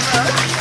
ਦੀਦੀ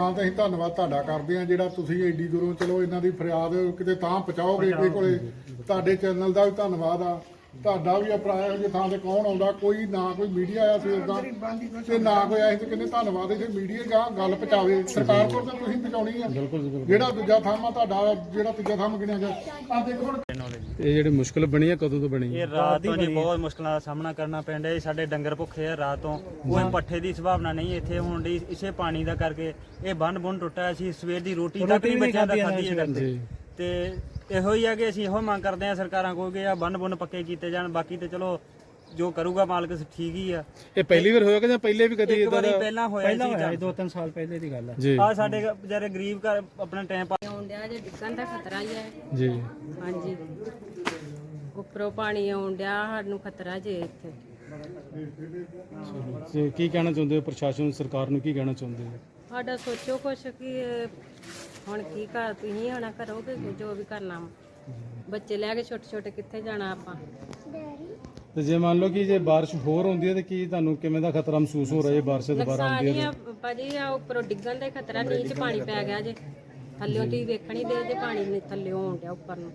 ਨੁਕਸਾਨ ਤਾਂ ਅਸੀਂ ਧੰਨਵਾਦ ਤੁਹਾਡਾ ਕਰਦੇ ਆ ਜਿਹੜਾ ਤੁਸੀਂ ਏਡੀ ਦੂਰੋਂ ਚਲੋ ਇਹਨਾਂ ਦੀ ਫਰਿਆਦ ਕਿਤੇ ਤਾਂ ਪਹੁੰਚਾਓਗੇ ਕੋਈ ਕੋਲੇ। ਤੁਹਾਡੇ ਚੈਨਲ ਦਾ ਵੀ ਧੰਨਵਾਦ ਆ। ਤੁਹਾਡਾ ਵੀ ਅਪਰਾਇ ਇਹੋ ਜਿਹੇ ਥਾਂ ਤੇ ਕੌਣ ਆਉਂਦਾ ਕੋਈ ਨਾ ਕੋਈ ਮੀਡੀਆ ਆਇਆ ਸੀ ਉਦਾਂ ਤੇ ਨਾ ਕੋਈ ਆਇਆ ਸੀ ਤੇ ਕਹਿੰਦੇ ਧੰਨਵਾਦ ਇਹ ਮੀਡੀਆ ਗਾਂ ਗੱਲ ਪਹੁੰਚਾਵੇ। ਸਰਕਾਰ ਕੋਲ ਤਾਂ ਤੁਸੀਂ ਪਹੁੰਚਾਉਣੀ ਆ। ਜਿਹੜਾ ਦੂਜਾ ਥਾਂ ਆ ਤੁਹਾਡਾ ਜਿਹੜਾ ਤੀਜਾ ਥਾਂ ਗਿਣਿਆ ਗਿਆ। ਆ ਦੇਖੋ ਹੁਣ ਇਹ ਜਿਹੜੀ ਮੁਸ਼ਕਲ ਬਣੀ ਹੈ ਕਦੋਂ ਤੋਂ ਬਣੀ ਇਹ ਰਾਤ ਤੋਂ ਜੀ ਬਹੁਤ ਮੁਸ਼ਕਲਾਂ ਦਾ ਸਾਹਮਣਾ ਕਰਨਾ ਪੈਂਦਾ ਜੀ ਸਾਡੇ ਡੰਗਰ ਭੁੱਖੇ ਆ ਰਾਤ ਤੋਂ। ਕੋਈ ਪੱਠੇ ਦੀ ਸੰਭਾਵਨਾ ਨਹੀਂ ਇੱਥੇ ਹੋਣ ਦੀ ਇਸੇ ਪਾਣੀ ਦਾ ਕਰਕੇ। ਇਹ ਬੰਨ ਬੁੰਨ ਟੁੱਟਿਆ ਸੀ ਸਵੇਰ ਦੀ ਰੋਟੀ ਤੱਕ ਨਹੀਂ ਬੱਚਿਆਂ ਦਾ ਖਾਧੀ ਹੈ ਕਰਦੇ ਤੇ ਇਹੋ ਹੀ ਆ ਕਿ ਅਸੀਂ ਇਹੋ ਮੰਗ ਕਰਦੇ ਆ ਸਰਕਾਰਾਂ ਕੋਲ ਕਿ ਆ ਬੰਨ ਬੁੰਨ ਪੱਕੇ ਕੀਤੇ ਜਾਣ ਬਾਕੀ ਤੇ ਚਲੋ ਜੋ ਕਰੂਗਾ ਮਾਲਕ ਠੀਕ ਹੀ ਆ। ਇਹ ਪਹਿਲੀ ਵਾਰ ਹੋਇਆ ਕਿ ਜਾਂ ਪਹਿਲੇ ਵੀ ਕਦੀ ਇੱਕ ਇਦਾਂ ਵਾਰੀ ਦਾ? ਪਹਿਲਾਂ ਹੋਇਆ ਸੀ ਦੋ ਤਿੰਨ ਸਾਲ ਪਹਿਲੇ ਦੀ ਗੱਲ ਹੈ ਜੀ। ਆ ਸਾਡੇ ਵਿਚਾਰੇ ਗਰੀਬ ਘਰ ਆਪਣਾ ਟਾਈਮ ਪਾ ਆਉਣ ਡਿਆ ਜੇ ਡਿੱਗਣ ਦਾ ਖਤਰਾ ਹੀ ਹੈ ਜੀ। ਹਾਂਜੀ। ਉੱਪਰੋਂ ਪਾਣੀ ਆਉਣ ਡਿਆ ਸਾਨੂੰ ਖਤਰਾ ਜੇ ਇੱਥੇ। ਜੀ ਕੀ ਕਹਿਣਾ ਚਾਹੁੰਦੇ ਹੋ ਪ੍ਰਸ਼ਾਸਨ ਨੂੰ ਸਰਕਾਰ ਨੂੰ ਕੀ ਕਹਿਣਾ ਚਾਹੁੰਦੇ ਹੋ? ਸਾਡਾ ਸੋਚੋ ਕੁਛ ਕਿ ਇਹ ਹੁਣ ਕੀ ਕਰ ਤੁਸੀਂ ਹਣਾ ਕਰੋਗੇ ਕਿ ਜੋ ਵੀ ਕਰਨਾ ਵਾ। ਬੱਚੇ ਲੈ ਕੇ ਛੋਟੇ ਛੋਟੇ ਕਿੱਥੇ ਜਾਣਾ ਆਪਾਂ? ਤੇ ਜੇ ਮੰਨ ਲਓ ਕਿ ਜੇ ਬਾਰਿਸ਼ ਹੋਰ ਹੁੰਦੀ ਹੈ ਤੇ ਕੀ ਤੁਹਾਨੂੰ ਕਿਵੇਂ ਦਾ ਖਤਰਾ ਮਹਿਸੂਸ ਹੋ ਰਿਹਾ ਹੈ ਬਾਰਿਸ਼ ਦੁਬਾਰਾ ਨੁਕਸਾਨ ਆਉਂਦੀ ਹੀ ਹੈ ਆ ਭਾਜੀ ਆ ਉੱਪਰੋਂ ਡਿੱਗਣ ਦਾ ਹੀ ਖਤਰਾ ਨੀਂਹ ਚ ਪਾਣੀ ਪੈ ਗਿਆ ਜੇ। ਥੱਲਿਓਂ ਤੁਸੀਂ ਵੇਖਣ ਦੇ ਜੇ ਪਾਣੀ ਨੇ ਥੱਲਿਓਂ ਆਉਣ ਡਿਆ ਉੱਪਰ ਨੂੰ।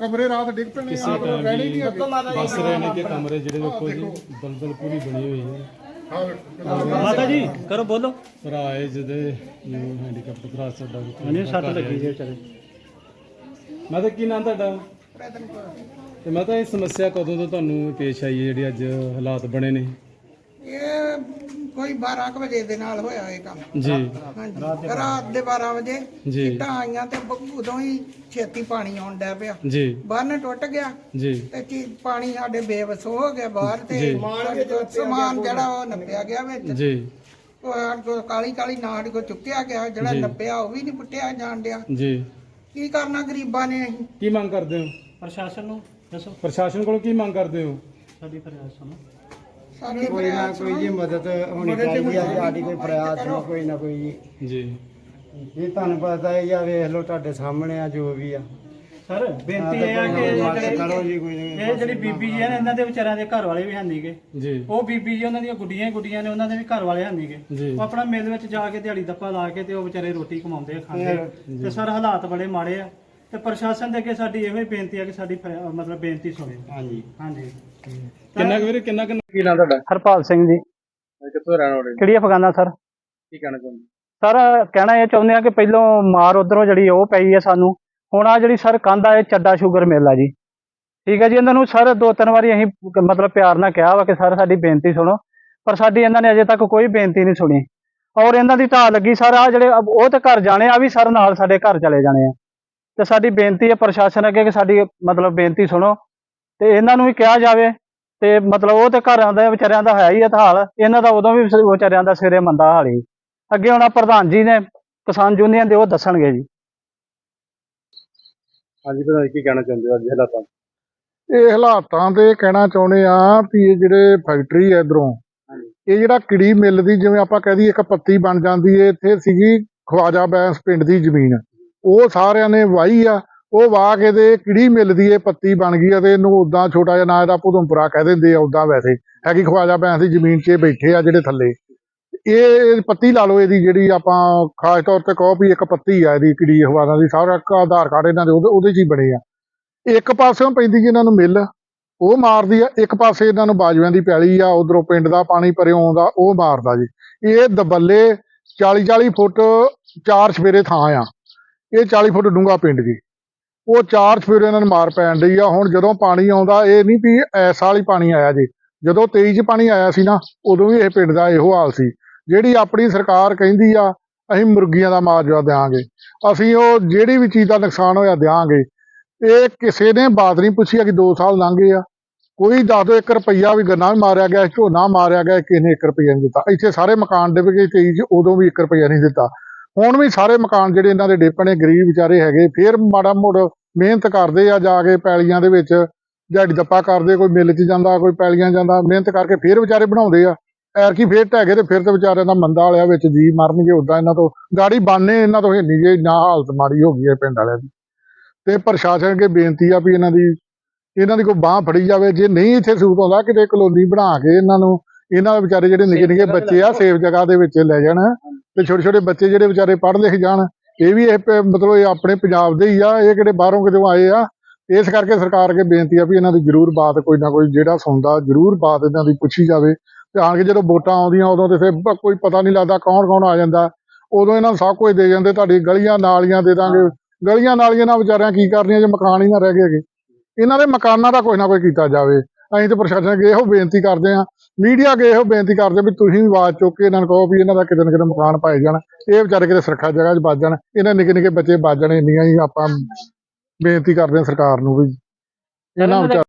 ਕਮਰੇ ਰਾਤ ਡਿੱਗ ਪੈਣੇ ਆ ਰਹਿਣੇ ਨਹੀਂ ਅੱਗੇ ਬਸ ਰਹੇ ਨੇ ਕਿ ਕਮਰੇ ਜਿਹੜੇ ਦੇਖੋ ਜੀ ਦਲਦਲ ਪੂਰੀ ਬਣੀ ਹੋਈ ਹੈ। ਮਾਤਾ ਜੀ ਕਰੋ ਬੋਲੋ। ਭਰਾ ਹੈ ਜਿਹਦੇ ਨੂੰ ਹੈਂਡੀਕੈਪ ਭਰਾ ਸਾਡਾ ਮੈਨੂੰ ਸੱਟ ਲੱਗੀ ਜੇ ਵਿਚਾਰੇ। ਮੈਂ ਤਾਂ ਕੀ ਨਾਮ ਤੁਹਾਡਾ? ਤੇ ਮੈਂ ਤਾਂ ਇਹ ਸਮੱਸਿਆ ਕਦੋਂ ਤੋਂ ਤੁਹਾਨੂੰ ਪੇਸ਼ ਆਈ ਹੈ ਜਿਹੜੀ ਅੱਜ ਹਾਲਾਤ ਬਣੇ ਨੇ? ਇਹ ਕੋਈ 12 ਕੁ ਵਜੇ ਦੇ ਨਾਲ ਹੋਇਆ ਇਹ ਕੰਮ। ਜੀ। ਹਾਂਜੀ। ਰਾਤ ਦੇ 12 ਵਜੇ ਜੀ। ਆਈਆਂ ਤੇ ਬ- ਉਦੋਂ ਹੀ ਛੇਤੀ ਪਾਣੀ ਆਉਣ ਡਿਆ ਪਿਆ। ਜੀ। ਬੰਨ ਟੁੱਟ ਗਿਆ ਜੀ। ਤੇ ਕੀ ਪਾਣੀ ਸਾਡੇ ਬੇਵਸ ਹੋ ਗਿਆ ਬਾਹਰ ਤੇ ਸਮਾਨ ਜਿਹੜਾ ਉਹ ਨੱਪਿਆ ਗਿਆ ਵਿੱਚ। ਜੀ। ਉਹ ਸਾਡੇ ਕੋਲ ਕਾਲੀ ਕਾਲੀ ਨਾੜ ਕੋ ਚੁੱਕਿਆ ਗਿਆ ਜਿਹੜਾ ਨੱਪਿਆ ਉਹ ਵੀ ਨਹੀਂ ਪੁੱਟਿਆ ਜਾਣ ਡਿਆ। ਜੀ। ਕੀ ਕਰਨਾ ਗਰੀਬਾਂ ਨੇ ਅਸੀਂ? ਕੀ ਮੰਗ ਕਰਦੇ ਹੋ? ਪ੍ਰਸ਼ਾਸਨ ਨੂੰ ਦੱਸੋ। ਪ੍ਰਸ਼ਾਸਨ ਕੋਲੋਂ ਕੀ ਮੰਗ ਕਰਦੇ ਹੋ? ਸਾਡੀ ਫਰਿਆਦ ਸੁਣੋ ਸਾਡੀ ਕੋਈ ਨਾ ਕੋਈ ਜੀ ਮਦਦ ਹੋਣੀ ਚਾਹੀਦੀ ਹੈ। ਸਾਡੀ ਕੋਈ ਫਰਿਆਦ ਸੁਣੋ ਕੋਈ ਨਾ ਕੋਈ ਜੀ। ਜੀ। ਇਹ ਤੁਹਾਨੂੰ ਪਤਾ ਹੈ ਜਾਂ ਵੇਖ ਲਓ ਤੁਹਾਡੇ ਸਾਹਮਣੇ ਆ ਜੋ ਵੀ ਆ। ਸਰ ਬੇਨਤੀ ਇਹ ਆ ਕਿ ਇਹ ਜਿਹੜੇ ਜੀ ਕੋਈ ਇਹ ਜਿਹੜੀ ਬੀਬੀ ਜੀ ਆ ਨਾ ਇਹਨਾਂ ਦੇ ਵਿਚਾਰਿਆਂ ਦੇ ਘਰ ਵਾਲੇ ਵੀ ਹੈ ਨਹੀਂਗੇ ਜੀ। ਉਹ ਬੀਬੀ ਜੀ ਉਹਨਾਂ ਦੀਆਂ ਗੁੱਡੀਆਂ ਹੀ ਗੁੱਡੀਆਂ ਨੇ ਉਹਨਾਂ ਦੇ ਵੀ ਘਰ ਵਾਲੇ ਹੈ ਨਹੀਂਗੇ ਜੀ। ਉਹ ਆਪਣਾ ਮਿਲ ਵਿੱਚ ਜਾ ਕੇ ਦਿਹਾੜੀ ਦੱਪਾ ਲਾ ਕੇ ਤੇ ਉਹ ਵਿਚਾਰੇ ਰੋਟੀ ਕਮਾਉਂਦੇ ਆ ਖਾਂਦੇ ਆ। ਤੇ ਸਰ ਹਾਲਾਤ ਬੜੇ ਮਾੜੇ ਆ। ਤੇ ਪ੍ਰਸ਼ਾਸਨ ਦੇ ਅੱਗੇ ਸਾਡੀ ਇਹੋ ਹੀ ਬੇਨਤੀ ਆ ਕਿ ਸਾਡੀ ਫਰਿਆ- ਮਤਲਬ ਬੇਨਤੀ ਸੁਣਿਓ ਹਾਂਜੀ। ਹਾਂਜੀ। ਕਿੰਨਾ ਕੁ ਵੀਰੇ ਕਿੰਨਾ ਕਿੰਨਾ ਕੀ ਨਾਮ ਤੁਹਾਡਾ? ਹਰਪਾਲ ਸਿੰਘ ਜੀ। ਕਿੱਥੋਂ ਰਹਿਣ ਵਾਲੇ ਕਿਹੜੀ ਅਫਗਾਨਾ ਸਰ? ਕੀ ਕਹਿਣਾ ਚਾਹੁੰਦੇ? ਸਰ ਕਹਿਣਾ ਇਹ ਚਾਹੁੰਦੇ ਆ ਕਿ ਪਹਿਲੋਂ ਮਾਰ ਉਧਰੋਂ ਜਿਹੜੀ ਉਹ ਪਈ ਹੈ ਸਾਨੂੰ। ਹੁਣ ਆ ਜਿਹੜੀ ਸਰ ਕੰਧ ਆ ਇਹ ਚੱਡਾ ਸ਼ੂਗਰ ਮਿਲ ਆ ਜੀ। ਠੀਕ ਹੈ ਜੀ ਇਹਨਾਂ ਨੂੰ ਸਰ ਦੋ ਤਿੰਨ ਵਾਰੀ ਅਸੀਂ ਕ- ਮਤਲਬ ਪਿਆਰ ਨਾਲ ਕਿਹਾ ਵਾ ਕਿ ਸਰ ਸਾਡੀ ਬੇਨਤੀ ਸੁਣੋ। ਪਰ ਸਾਡੀ ਇਹਨਾਂ ਨੇ ਅਜੇ ਤੱਕ ਕੋਈ ਬੇਨਤੀ ਨਹੀਂ ਸੁਣੀ। ਔਰ ਇਹਨਾਂ ਦੀ ਢਾਹ ਲੱਗੀ ਸਰ ਆ ਜਿਹੜੇ ਅਬ ਉਹ ਤਾਂ ਘਰ ਜਾਣੇ ਆ ਵੀ ਸਰ ਨਾਲ ਸਾਡੇ ਘਰ ਚਲੇ ਜਾਣੇ ਆ। ਤੇ ਸਾਡੀ ਬੇਨਤੀ ਹੈ ਪ੍ਰਸ਼ਾਸਨ ਅੱਗੇ ਕਿ ਸਾਡੀ ਮਤਲਬ ਬੇਨਤੀ ਸੁਣੋ ਤੇ ਇਹਨਾਂ ਨੂੰ ਵੀ ਕਿਹਾ ਜਾਵੇ ਤੇ ਮਤਲਬ ਉਹ ਤੇ ਘਰਾਂ ਦੇ ਵਿਚਾਰਿਆਂ ਦਾ ਹੈ ਹੀ ਇਹ ਹਾਲ ਇਹਨਾਂ ਦਾ ਉਦੋਂ ਵੀ ਵਿਚਾਰਿਆਂ ਦਾ ਸਿਰੇ ਮੰਦਾ ਹਾਲ ਹੀ। ਅੱਗੇ ਹੁਣ ਪ੍ਰਧਾਨ ਜੀ ਨੇ ਕਿਸਾਨ ਯੂਨੀਅਨ ਦੇ ਉਹ ਦੱਸਣਗੇ ਜੀ। ਹਾਂਜੀ ਭਰਾ ਕੀ ਕਹਿਣਾ ਚਾਹੁੰਦੇ ਹੋ ਅੱਜ ਹਾਲਾਤਾਂ? ਇਹ ਹਾਲਾਤਾਂ ਦੇ ਕਹਿਣਾ ਚਾਹੁੰਦੇ ਆ ਵੀ ਇਹ ਜਿਹੜੇ ਫੈਕਟਰੀ ਹੈ ਇਧਰੋਂ ਇਹ ਜਿਹੜਾ ਕਿੜੀ ਮਿੱਲ ਦੀ ਜਿਵੇਂ ਆਪਾਂ ਕਹਿ ਦਈਏ ਇੱਕ ਪੱਤੀ ਬਣ ਜਾਂਦੀ ਏ ਇੱਥੇ ਸੀਗੀ ਖਵਾਜਾ ਬੈਂਸ ਪਿੰਡ ਦੀ ਜ਼ਮੀਨ। ਉਹ ਸਾਰਿਆਂ ਨੇ ਵਾਹੀ ਆ, ਉਹ ਵਾਹ ਕੇ ਤੇ ਕਿਹੜੀ ਮਿਲਦੀ ਏ ਪੱਤੀ ਬਣ ਗਈ ਆ ਤੇ ਇਹਨੂੰ ਉਦਾਂ ਛੋਟਾ ਜਿਹਾ ਨਾਂ ਇਹਦਾ ਭੁਦਮਪੁਰਾ ਕਹਿ ਦਿੰਦੇ ਆ ਉਦਾਂ ਵੈਸੇ। ਹੈਗੀ ਖਵਾਜਾ ਭੈਣ ਦੀ ਜ਼ਮੀਨ 'ਚ ਬੈਠੇ ਆ ਜਿਹੜੇ ਥੱਲੇ। ਇਹ ਪੱਤੀ ਲਾ ਲਓ ਇਹਦੀ ਜਿਹੜੀ ਆਪਾਂ ਖਾਸ ਤੌਰ ਤੇ ਕਹੋ ਵੀ ਇੱਕ ਪੱਤੀ ਆ ਇਹਦੀ ਕਿੜੀ ਅਖਬਾਰਾਂ ਦੀ, ਸਾਰਾ ਆਧਾਰ ਕਾਰਡ ਇਹਨਾਂ ਦੇ, ਉਹਦੇ ਉਹਦੇ 'ਚ ਹੀ ਬਣੇ ਆ। ਇੱਕ ਪਾਸਿਓਂ ਪੈਂਦੀ ਜੀ ਇਹਨਾਂ ਨੂੰ ਮਿਲ, ਉਹ ਮਾਰਦੀ ਆ, ਇੱਕ ਪਾਸੇ ਇਹਨਾਂ ਨੂੰ ਬਾਜੂਆਂ ਦੀ ਪੈਲੀ ਆ, ਉਧਰੋਂ ਪਿੰਡ ਦਾ ਪਾਣੀ ਪਰਿਓਂ ਆਉਂਦਾ, ਉਹ ਮਾਰਦਾ ਜੀ। ਇਹ ਦਬੱਲੇ 40 40 ਫੁੱਟ ਚਾਰ ਸਵੇਰੇ ਥਾਂ ਆ। ਇਹ 40 ਫੁੱਟ ਡੂੰਘਾ ਪਿੰਡ ਜੀ। ਉਹ ਚਾਰ ਸਵੇਰੇ ਇਹਨਾਂ ਨੂੰ ਮਾਰ ਪੈਣ ਡਈ ਆ। ਹੁਣ ਜਦੋਂ ਪਾਣੀ ਆਉਂਦਾ, ਇਹ ਨਹੀਂ ਵੀ ਐਸਾ ਵਾਲੀ ਪਾਣੀ ਆਇਆ ਜੀ। ਜਦੋਂ 23 ਚ ਪਾਣੀ ਆਇਆ ਸੀ ਨਾ, ਉਦੋਂ ਵੀ ਇਹ ਪਿੰਡ ਦਾ ਇਹੋ ਹਾਲ ਸੀ। ਜਿਹੜੀ ਆਪਣੀ ਸਰਕਾਰ ਕਹਿੰਦੀ ਆ, ਅਸੀਂ ਮੁਰਗੀਆਂ ਦਾ ਮਾਜਵਾ ਦਿਆਂਗੇ। ਅਸੀਂ ਉਹ ਜਿਹੜੀ ਵੀ ਚੀਜ਼ ਦਾ ਨੁਕਸਾਨ ਹੋਇਆ ਦਿਆਂਗੇ। ਇਹ ਕਿਸੇ ਨੇ ਬਾਤ ਨਹੀਂ ਪੁੱਛੀ ਆ ਕਿ 2 ਸਾਲ ਲੰਘੇ ਆ। ਕੋਈ ਦੱਸ ਦੋ 1 ਰੁਪਈਆ ਵੀ ਗੰਨਾ ਵੀ ਮਾਰਿਆ ਗਿਆ, ਝੋਨਾ ਮਾਰਿਆ ਗਿਆ, ਕਿਸੇ ਨੇ 1 ਰੁਪਈਆ ਨਹੀਂ ਦਿੱਤਾ। ਇੱਥੇ ਸਾਰੇ ਮਕਾਨ ਦੇ ਵਿੱਚ 23 ਚ ਉਦੋਂ ਵੀ 1 ਰੁਪਈਆ ਨਹੀਂ ਦਿੱਤਾ। ਹੁਣ ਵੀ ਸਾਰੇ ਮਕਾਨ ਜਿਹੜੇ ਇਹਨਾਂ ਦੇ ਡੇਪਣੇ ਗਰੀਬ ਵਿਚਾਰੇ ਹੈਗੇ ਫੇਰ ਮਾੜਾ ਮੋੜ ਮਿਹਨਤ ਕਰਦੇ ਆ ਜਾ ਕੇ ਪੈਲੀਆਂ ਦੇ ਵਿੱਚ ਦਿਹਾੜੀ ਦੱਪਾ ਕਰਦੇ ਕੋਈ ਮਿੱਲ 'ਚ ਜਾਂਦਾ ਕੋਈ ਪੈਲੀਆਂ ਜਾਂਦਾ ਮਿਹਨਤ ਕਰਕੇ ਫੇਰ ਵਿਚਾਰੇ ਬਣਾਉਂਦੇ ਆ। ਐਰਕੀ ਫੇਰ ਢਹਿ ਗਏ ਤੇ ਫਿਰ ਤੇ ਵਿਚਾਰਿਆਂ ਦਾ ਮੰਦਾ ਵਾਲਿਆ ਵਿੱਚ ਜੀ ਮਰਨਗੇ ਉਦਾਂ ਇਹਨਾਂ ਤੋਂ ਗਾੜੀ ਬਾਨੇ ਇਹਨਾਂ ਤੋਂ ਹੈਨੀ ਜੇ ਨਾ ਹਾਲਤ ਮਾੜੀ ਹੋ ਗਈ ਹੈ ਪਿੰਡ ਵਾਲਿਆਂ ਦੀ। ਤੇ ਪ੍ਰਸ਼ਾਸਨ ਅੱਗੇ ਬੇਨਤੀ ਆ ਵੀ ਇਹਨਾਂ ਦੀ ਇਹਨਾਂ ਦੀ ਕੋਈ ਬਾਹ ਫੜੀ ਜਾਵੇ ਜੇ ਨਹੀਂ ਇੱਥੇ ਸੂਤ ਆਉਂਦਾ ਕਿਤੇ ਕਲੋਨੀ ਬਣਾ ਕੇ ਇਹਨਾਂ ਨੂੰ ਇਹਨਾਂ ਦੇ ਵਿਚਾਰੇ ਜਿਹੜੇ ਨਿੱਕੇ ਨਿੱਕੇ ਬੱਚੇ ਆ ਸੇਫ ਜਗ੍ਹਾ ਦੇ ਵਿੱਚ ਲੈ ਜਾਣ। ਤੇ ਛੋਟੇ ਛੋਟੇ ਬੱਚੇ ਜਿਹੜੇ ਵਿਚਾਰੇ ਪੜ੍ਹ ਲਿਖ ਜਾਣ, ਇਹ ਵੀ ਇਹ ਪ- ਮਤਲਬ ਇਹ ਆਪਣੇ ਪੰਜਾਬ ਦੇ ਹੀ ਆ, ਇਹ ਕਿਹੜੇ ਬਾਹਰੋਂ ਕਿਤੇ ਆਏ ਆ, ਇਸ ਕਰਕੇ ਸਰਕਾਰ ਅੱਗੇ ਬੇਨਤੀ ਆ ਵੀ ਇਹਨਾਂ ਦੀ ਜ਼ਰੂਰ ਬਾਤ ਕੋਈ ਨਾ ਕੋਈ ਜਿਹੜਾ ਸੁਣਦਾ, ਜ਼ਰੂਰ ਬਾਤ ਇਹਨਾਂ ਦੀ ਪੁੱਛੀ ਜਾਵੇ। ਤੇ ਆਣ ਕੇ ਜਦੋਂ ਵੋਟਾਂ ਆਉਂਦੀਆਂ, ਉਦੋਂ ਤੇ ਫਿਰ ਕੋਈ ਪਤਾ ਨਹੀਂ ਲੱਗਦਾ ਕੌਣ ਕੌਣ ਆ ਜਾਂਦਾ। ਉਦੋਂ ਇਹਨਾਂ ਨੂੰ ਸਭ ਕੁਝ ਦੇ ਜਾਂਦੇ, ਤੁਹਾਡੀ ਗਲੀਆਂ ਨਾਲੀਆਂ ਦੇ ਦਾਂਗੇ। ਗਲੀਆਂ ਨਾਲੀਆਂ ਨਾਲ ਵਿਚਾਰਿਆਂ ਕੀ ਕਰਨੀਆਂ, ਜੇ ਮਕਾਨ ਹੀ ਨਾ ਰਹਿ ਗਏ ਇਹਨਾਂ ਦੇ ਮਕਾਨਾਂ ਦਾ ਕੋਈ ਨਾ ਕੋਈ ਕੀਤਾ ਜਾਵੇ। ਅਸੀਂ ਤੇ ਪ੍ਰਸ਼ਾਸਨ ਅੱਗੇ ਇਹੋ ਬੇਨਤੀ ਕਰਦੇ ਆ ਮੀਡੀਆ ਅੱਗੇ ਇਹੋ ਬੇਨਤੀ ਕਰਦੇ ਵੀ ਤੁਸੀਂ ਵੀ ਆਵਾਜ਼ ਚੁੱਕ ਕੇ ਇਹਨਾਂ ਨੂੰ ਕਹੋ ਵੀ ਇਹਨਾਂ ਦਾ ਕਿਤੇ ਨਾ ਕਿਤੇ ਮਕਾਨ ਪਾਏ ਜਾਣ। ਇਹ ਵਿਚਾਰੇ ਕਿਤੇ ਸੁਰੱਖਿਆ ਜਗ੍ਹਾ 'ਚ ਵੱਜ ਜਾਣ। ਇਹਨਾਂ ਨਿੱਕੇ ਨਿੱਕੇ ਬੱਚੇ ਵੱਜ ਜਾਣ ਇੰਨੀਆਂ ਹੀ ਆਪਾਂ ਬੇਨਤੀ ਕਰਦੇ ਆ ਸਰਕਾਰ ਨੂੰ ਵੀ। ਇਹਨਾਂ ਵਿਚਾਰ